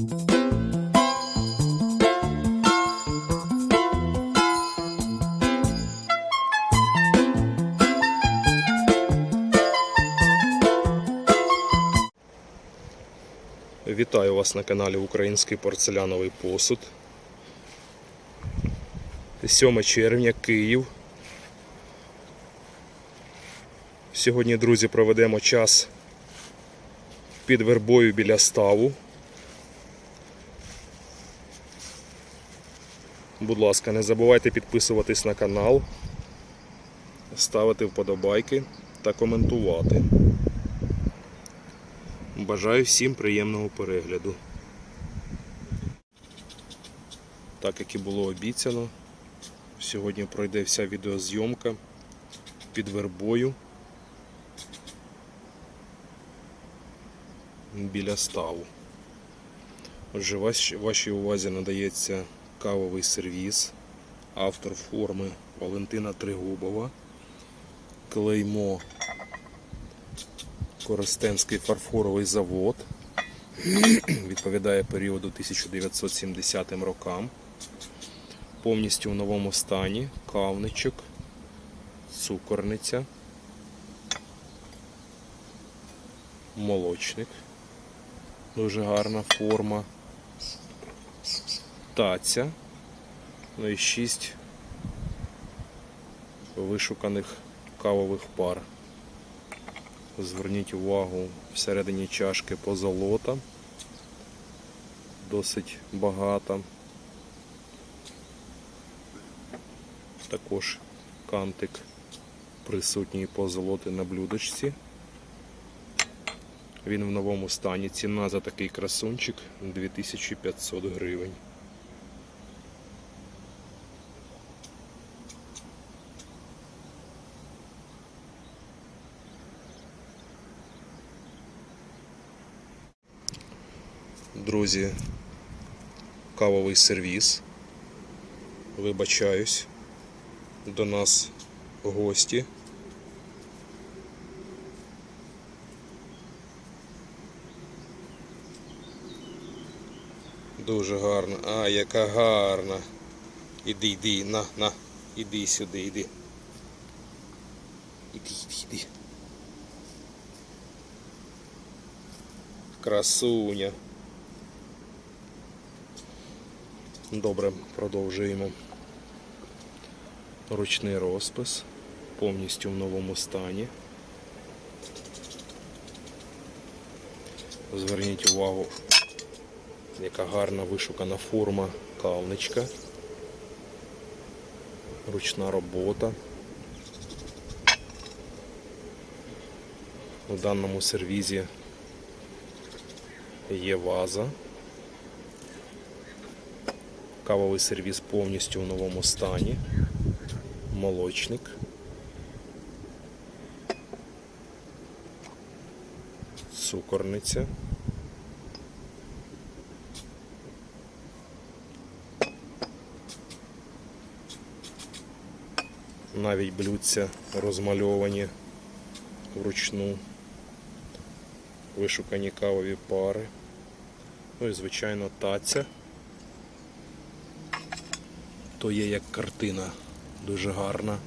Вітаю вас на каналі Український порцеляновий посуд. 7 червня, Київ. Сьогодні, друзі, проведемо час під вербою біля ставу. Будь ласка, не забувайте підписуватись на канал, ставити вподобайки та коментувати. Бажаю всім приємного перегляду. Так як і було обіцяно, сьогодні пройде вся відеозйомка під вербою біля ставу. Отже, ваш- вашій увазі надається кавовий сервіс, автор форми Валентина Тригубова, клеймо Коростенський фарфоровий завод. Відповідає періоду 1970 рокам. Повністю в новому стані. Кавничок, цукорниця, молочник. Дуже гарна форма. Таця. Ну і шість вишуканих кавових пар. Зверніть увагу всередині чашки позолота. Досить багата. Також кантик присутній позолоти на блюдочці. Він в новому стані. Ціна за такий красунчик 2500 гривень. Друзі, кавовий сервіс. Вибачаюсь. До нас гості. Дуже гарна. А, яка гарна. Іди, іди, на, на, іди сюди, іди. Іди, іди, іди. Красуня. Добре, продовжуємо. Ручний розпис. Повністю в новому стані. Зверніть увагу, яка гарна вишукана форма кавничка. Ручна робота. У даному сервізі є ваза. Кавовий сервіс повністю в новому стані. Молочник. Цукорниця. Навіть блюдця розмальовані вручну. Вишукані кавові пари. Ну і звичайно таця. То є як картина, дуже гарна.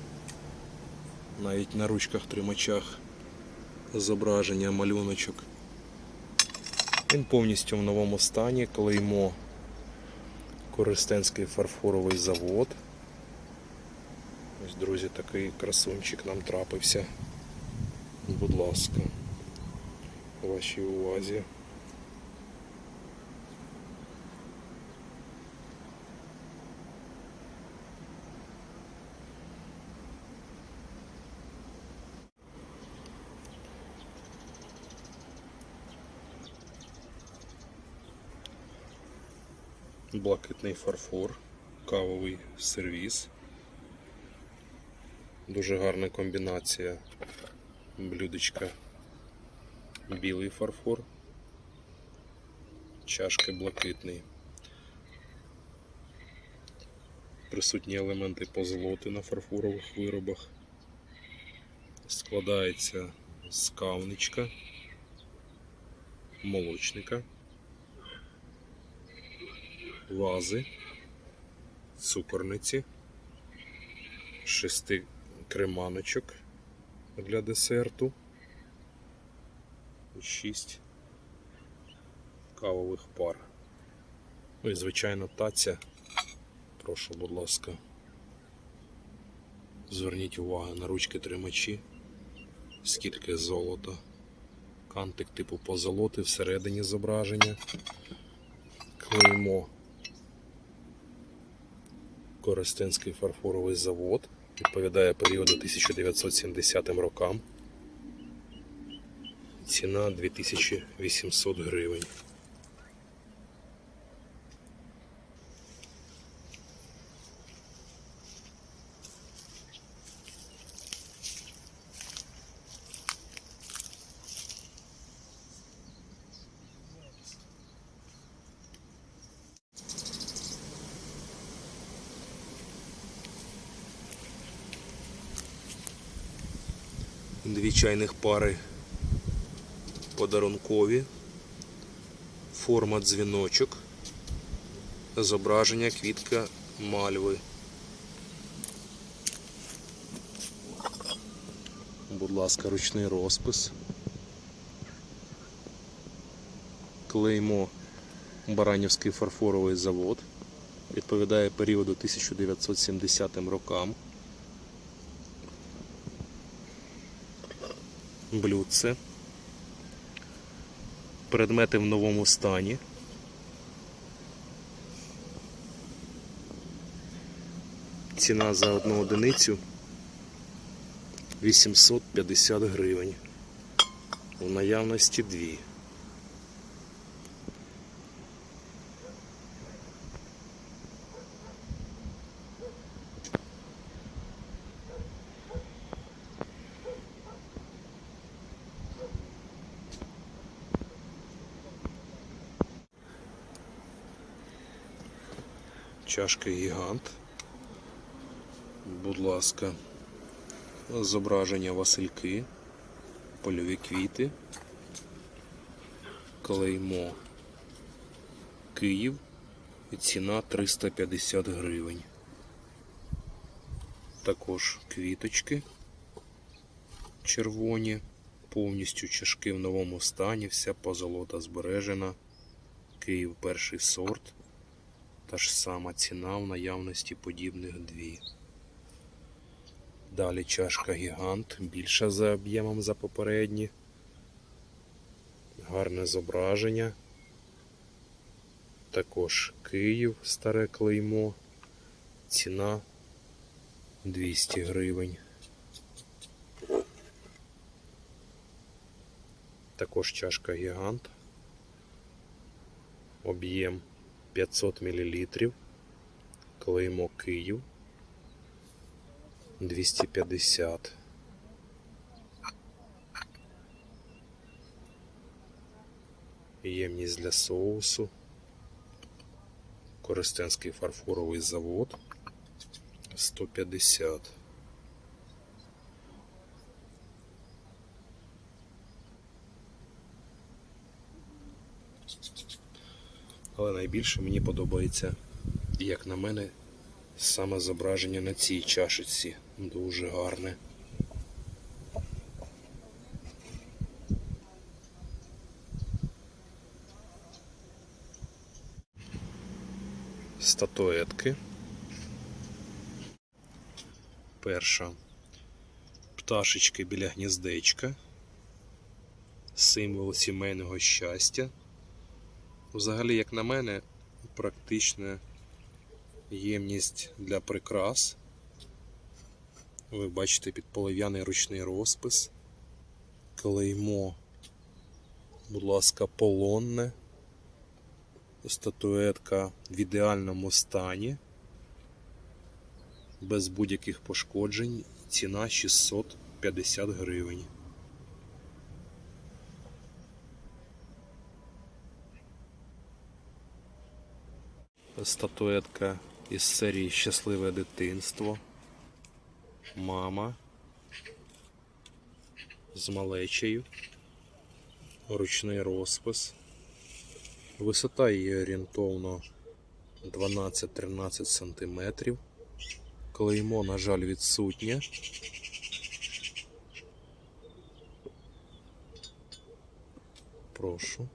Навіть на ручках тримачах зображення малюночок. Він повністю в новому стані, клеймо Користенський фарфоровий завод. Ось, друзі, такий красунчик нам трапився. Будь ласка, вашій увазі. Блакитний фарфор, кавовий сервіс. Дуже гарна комбінація блюдечка. Білий фарфор, чашки блакитний. Присутні елементи позолоти на фарфорових виробах. Складається з кавничка, молочника вази, цукорниці, шести креманочок для десерту і шість кавових пар. Ну і звичайно таця. Прошу, будь ласка. Зверніть увагу на ручки тримачі, скільки золота, кантик типу позолоти всередині зображення, клеймо Коростенський фарфоровий завод, відповідає періоду 1970 рокам. Ціна 2800 гривень. Дві чайних пари подарункові, форма дзвіночок, зображення квітка мальви. Будь ласка, ручний розпис. Клеймо Баранівський фарфоровий завод. Відповідає періоду 1970 рокам. Блюдце. Предмети в новому стані. Ціна за одну одиницю 850 гривень. У наявності дві. Чашка гігант. Будь ласка, зображення Васильки, польові квіти, клеймо Київ і ціна 350 гривень. Також квіточки червоні, повністю чашки в новому стані, вся позолота збережена. Київ перший сорт. Та ж сама ціна в наявності подібних дві. Далі чашка гігант, більша за об'ємом за попередні. Гарне зображення. Також Київ, старе клеймо. Ціна 200 гривень. Також чашка гігант. Об'єм 500 мл. Клеймо Київ 250. Ємність для соусу. Коростенський фарфоровий завод 150. Але найбільше мені подобається, як на мене, саме зображення на цій чашечці. Дуже гарне. Статуетки. Перша пташечки біля гніздечка. Символ сімейного щастя. Взагалі, як на мене, практична ємність для прикрас. Ви бачите підполов'яний ручний розпис. Клеймо, будь ласка, полонне. Статуетка в ідеальному стані. Без будь-яких пошкоджень. Ціна 650 гривень. Статуетка із серії Щасливе дитинство. Мама з малечею. Ручний розпис. Висота її орієнтовно 12-13 сантиметрів. Клеймо, на жаль, відсутнє. Прошу.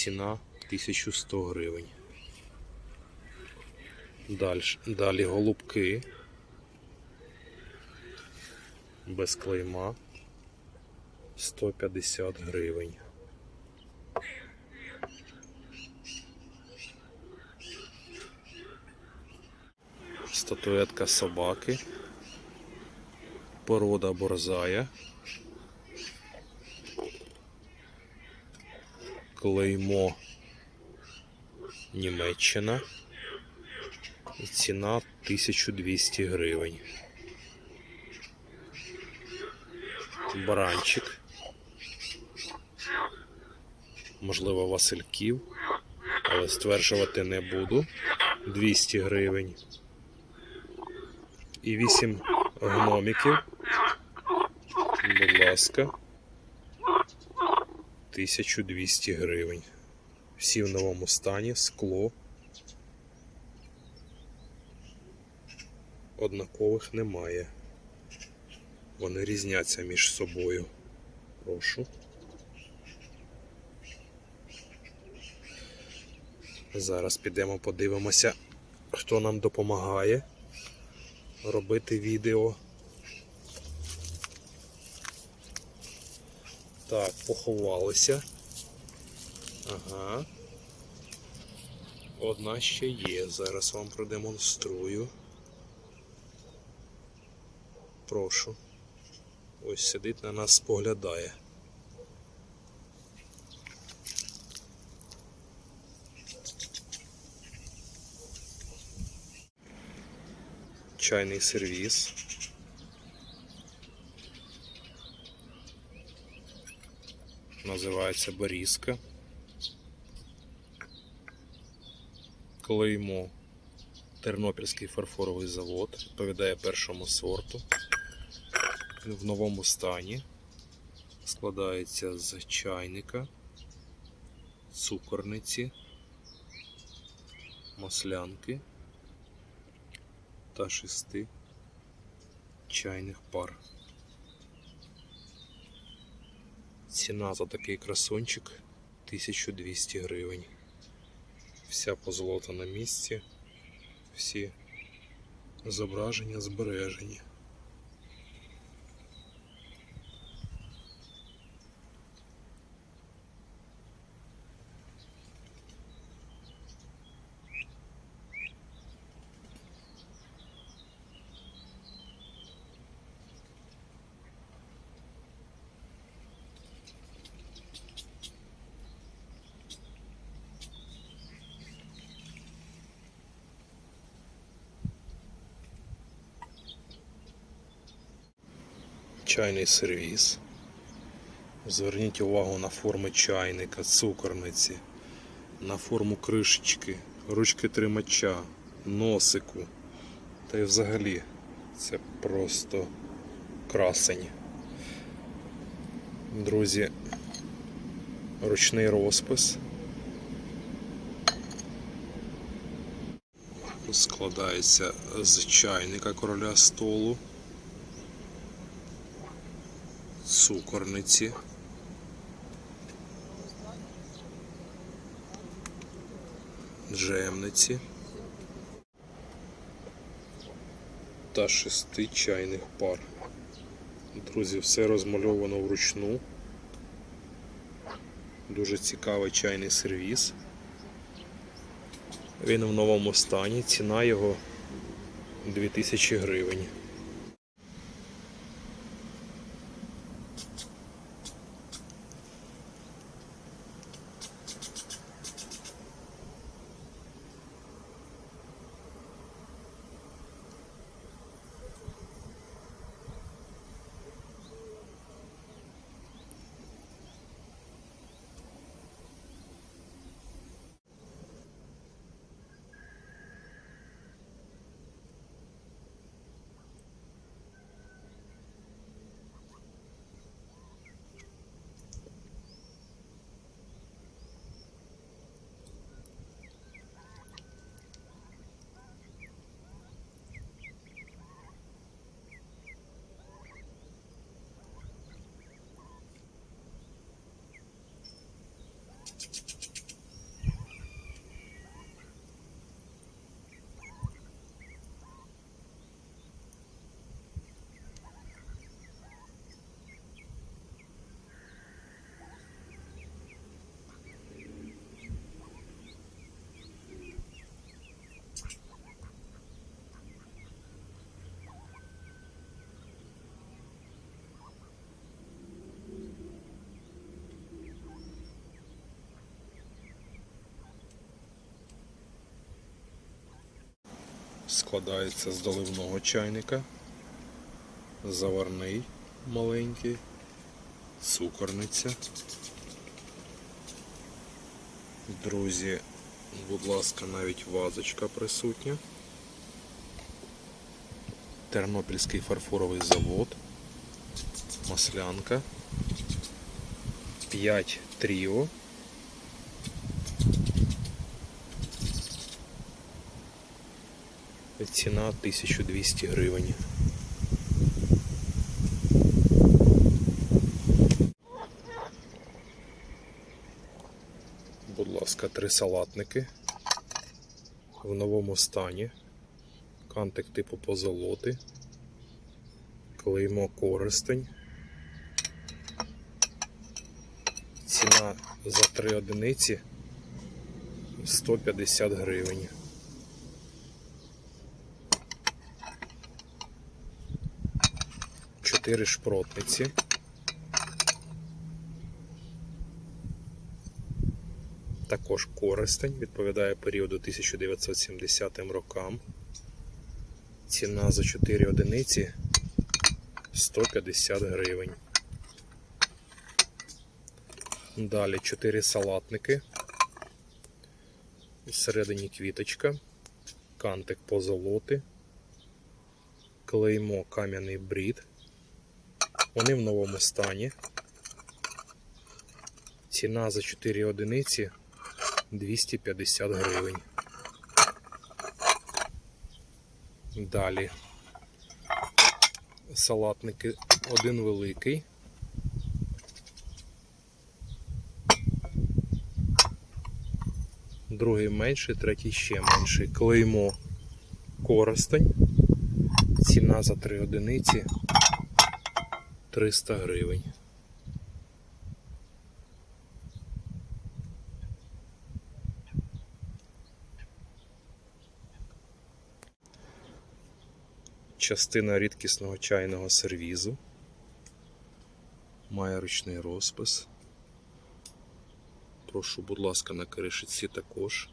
Ціна 1100 гривень. Далі, далі голубки. Без клейма 150 гривень. Статуетка собаки. Порода борзая. Клеймо Німеччина. І ціна 1200 гривень. Баранчик. Можливо, Васильків, але стверджувати не буду. 200 гривень. І 8 гномиків. Будь ласка. 1200 гривень. Всі в новому стані, скло. Однакових немає. Вони різняться між собою. Прошу. Зараз підемо подивимося, хто нам допомагає робити відео. Так, поховалися. Ага. Одна ще є. Зараз вам продемонструю. Прошу. Ось сидить на нас, споглядає. Чайний сервіс. Називається Борізка. Клеймо Тернопільський фарфоровий завод. Відповідає першому сорту. В новому стані. Складається з чайника, цукорниці, маслянки та шести чайних пар. Ціна за такий красончик 1200 гривень. Вся позолота на місці, всі зображення збережені. Чайний сервіс. Зверніть увагу на форми чайника, цукорниці, на форму кришечки, ручки тримача, носику. Та й взагалі це просто красень. Друзі, ручний розпис. Складається з чайника короля столу. Цукорниці. Джемниці та шести чайних пар. Друзі, все розмальовано вручну. Дуже цікавий чайний сервіс. Він в новому стані, ціна його 2000 гривень. Складається з доливного чайника, заварний маленький, цукорниця. Друзі, будь ласка, навіть вазочка присутня. Тернопільський фарфоровий завод, маслянка, 5 тріо. Ціна 1200 гривень. Будь ласка, три салатники в новому стані. Кантик типу позолоти. Клеймо користень. Ціна за три одиниці 150 гривень. Чотири шпротниці. Також користень, відповідає періоду 1970 рокам. Ціна за 4 одиниці 150 гривень. Далі 4 салатники. Всередині квіточка, кантик позолоти, клеймо кам'яний брід. Вони в новому стані. Ціна за 4 одиниці 250 гривень. Далі салатники один великий. Другий менший, третій ще менший. Клеймо коростень. Ціна за 3 одиниці 300 гривень. Частина рідкісного чайного сервізу. Має ручний розпис. Прошу, будь ласка, на кришиці також.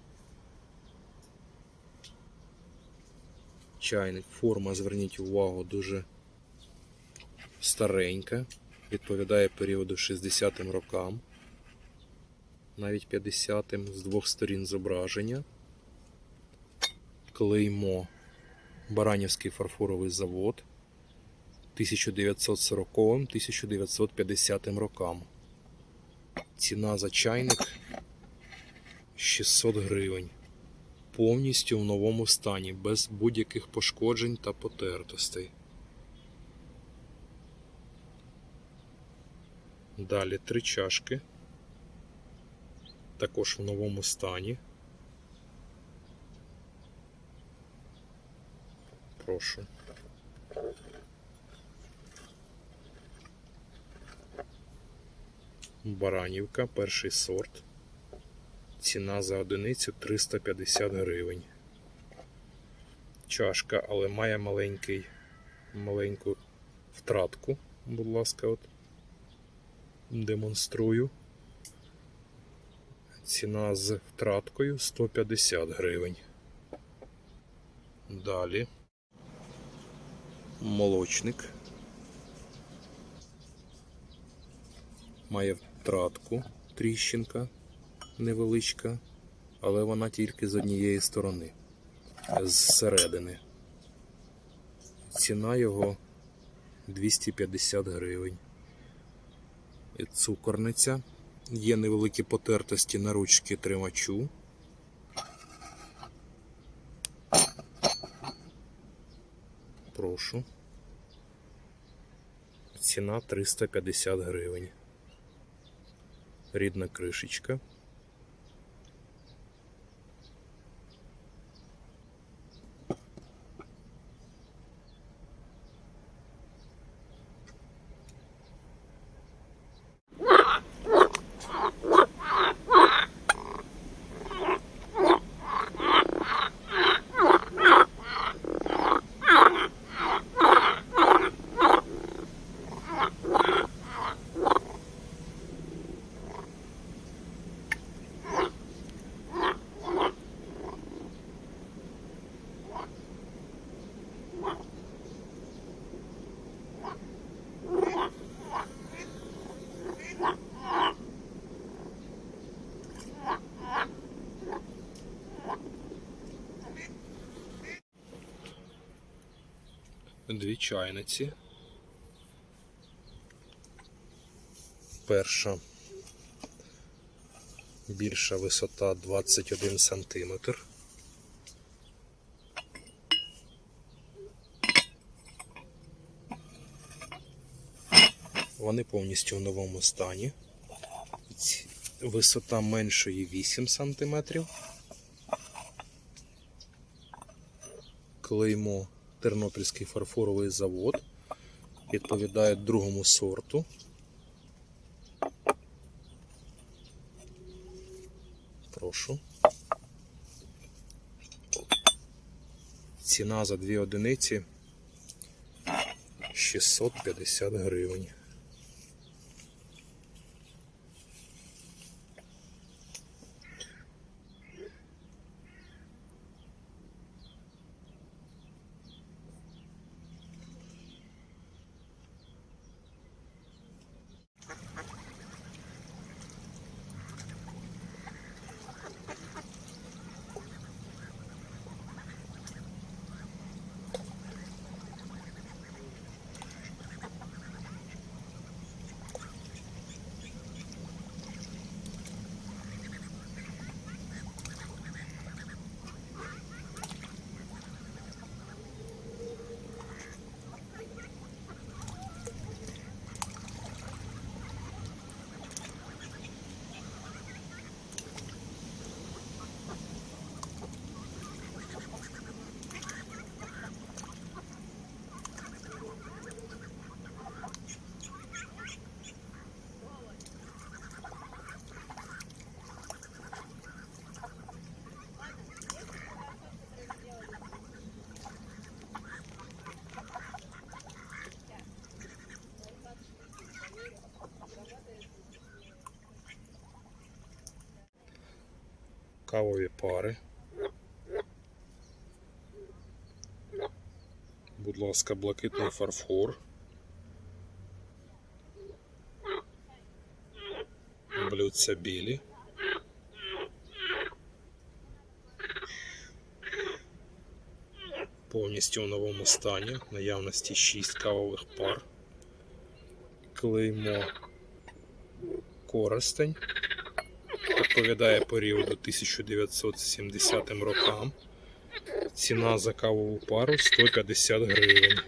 Чайник, форма, зверніть увагу, дуже старенька. Відповідає періоду 60-м рокам. Навіть 50-м з двох сторін зображення. Клеймо. Баранівський фарфоровий завод 1940-1950 рокам. Ціна за чайник 600 гривень. Повністю в новому стані, без будь-яких пошкоджень та потертостей. Далі три чашки. Також в новому стані. Прошу. Баранівка, перший сорт. Ціна за одиницю 350 гривень. Чашка, але має маленький, маленьку втратку. Будь ласка, от демонструю. Ціна з втраткою 150 гривень. Далі молочник. Має втратку, тріщинка невеличка, але вона тільки з однієї сторони, зсередини. Ціна його 250 гривень. Цукорниця. Є невеликі потертості на ручки тримачу. Прошу. Ціна 350 гривень. Рідна кришечка. Дві чайниці. Перша більша висота 21 сантиметр. Вони повністю в новому стані. Висота меншої 8 сантиметрів. Клеймо Тернопільський фарфоровий завод. Відповідає другому сорту. Прошу. Ціна за дві одиниці 650 гривень. Кавові пари. Будь ласка, блакитний фарфор. Блюдця білі. Повністю в новому стані. Наявності 6 кавових пар. Клеймо Коростень. Відповідає періоду 1970 рокам. Ціна за кавову пару 150 гривень.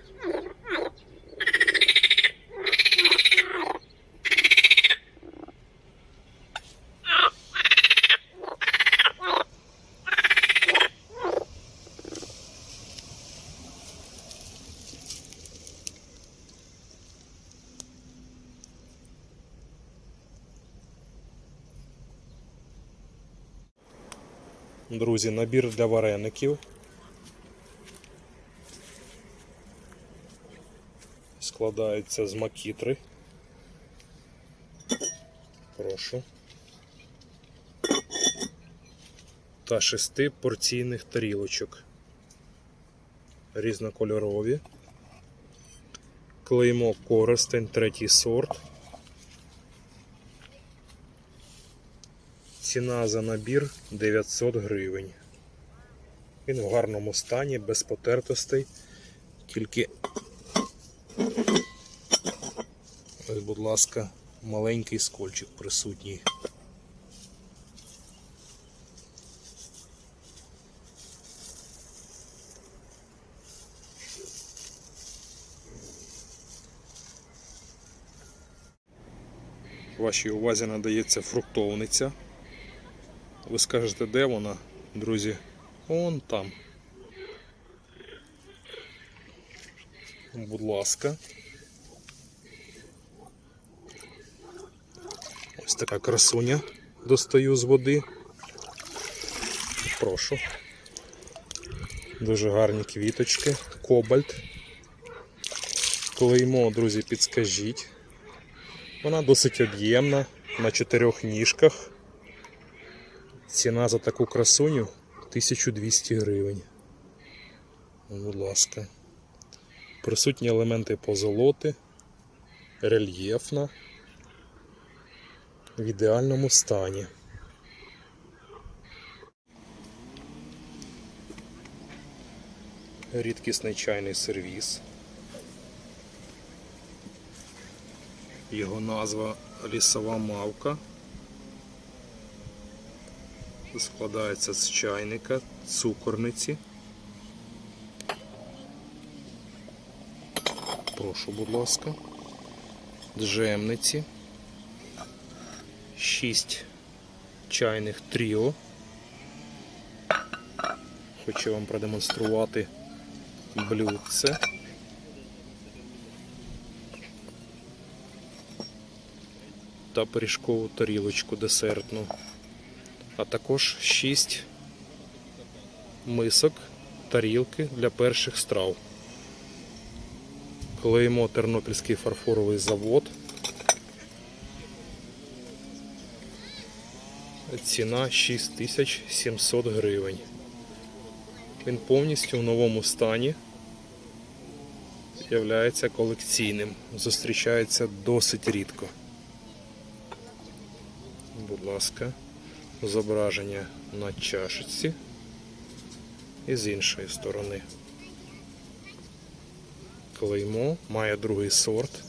Друзі, набір для вареників. Складається з макітри. Прошу. Та шести порційних тарілочок. Різнокольорові. Клеймо Коростень, третій сорт. Ціна за набір 900 гривень. Він в гарному стані, без потертостей. Тільки, ось, будь ласка, маленький скольчик присутній. Вашій увазі надається фруктовниця. Ви скажете, де вона, друзі? Вон там. Будь ласка. Ось така красуня. Достаю з води. Прошу. Дуже гарні квіточки. Кобальт. Клеймо, друзі, підскажіть. Вона досить об'ємна на чотирьох ніжках. Ціна за таку красуню 1200 гривень. Ну, будь ласка. Присутні елементи позолоти, рельєфна в ідеальному стані. Рідкісний чайний сервіс. Його назва лісова мавка. Складається з чайника, цукорниці. Прошу, будь ласка. Джемниці. 6 чайних тріо. Хочу вам продемонструвати блюдце. Та пиріжкову тарілочку десертну. А також 6 мисок тарілки для перших страв. Клеймо Тернопільський фарфоровий завод. Ціна 6700 гривень. Він повністю в новому стані. Являється колекційним. Зустрічається досить рідко. Будь ласка, зображення на чашечці і з іншої сторони. Клеймо має другий сорт.